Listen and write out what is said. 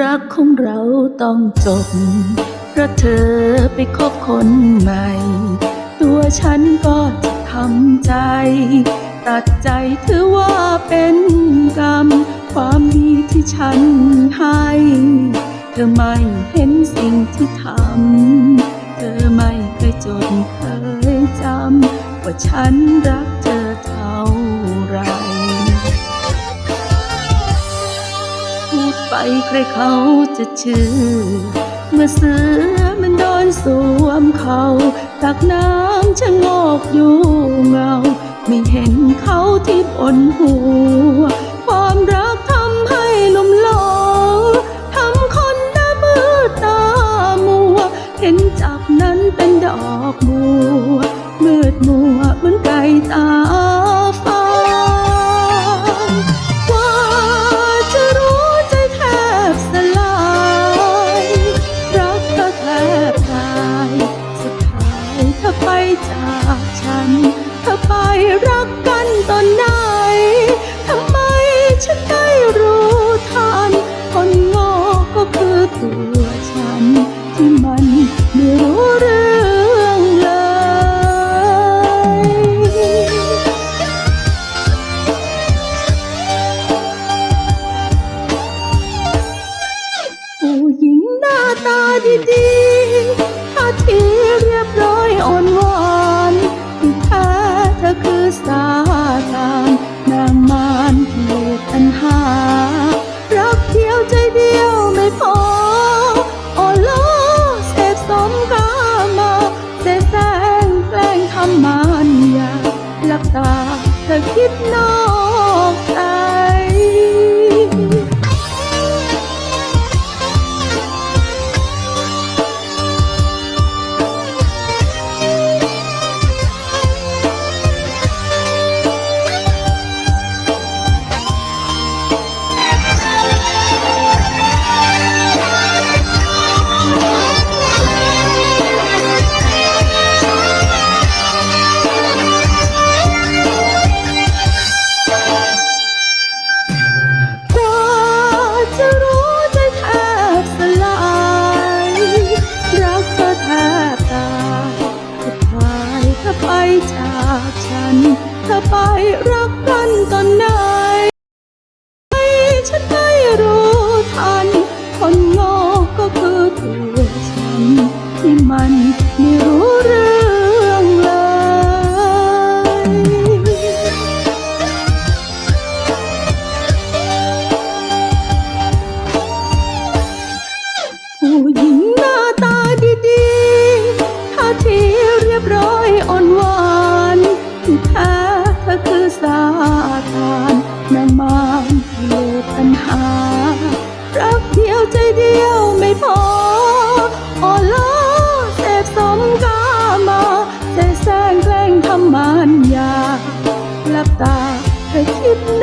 รักของเราต้องจบ เพราะเธอไปคบคนใหม่ ตัวฉันก็จะทำใจ ตัดใจถือว่าเป็นกรรม ความดีที่ฉันให้ เธอไม่เห็นสิ่งที่ทำ เธอไม่เคยจดเคยจำ ว่าฉันรัก ใครเขาจะเชื่อ เมื่อเสือมันโดนสวมเขาตักน้ำชะโงกอยู่เงา ไม่เห็นเขาที่บนหัว ความรักทำให้ลุ่มหลงทำคนหน้ามือตามัว เห็นจับนั้นเป็นดอกบัว จากฉัน เธอไปรักกันตอนไหน ทำไมฉันไม่รู้ทัน คนโง่ก็คือตัวฉัน ที่มันไม่รู้เรื่องเลยผู้หญิงหน้าตาดีๆท่าทีเรียบร้อยอ่อนหวาน คิดนอ ธอไปจากฉัน เธอไปรักกันตอนไหนฉันไม่รู้ทัน คนงอก็คือตัวฉัน ที่มันไม่รู้เรื่องเลยผู้หญิงนะ phải chim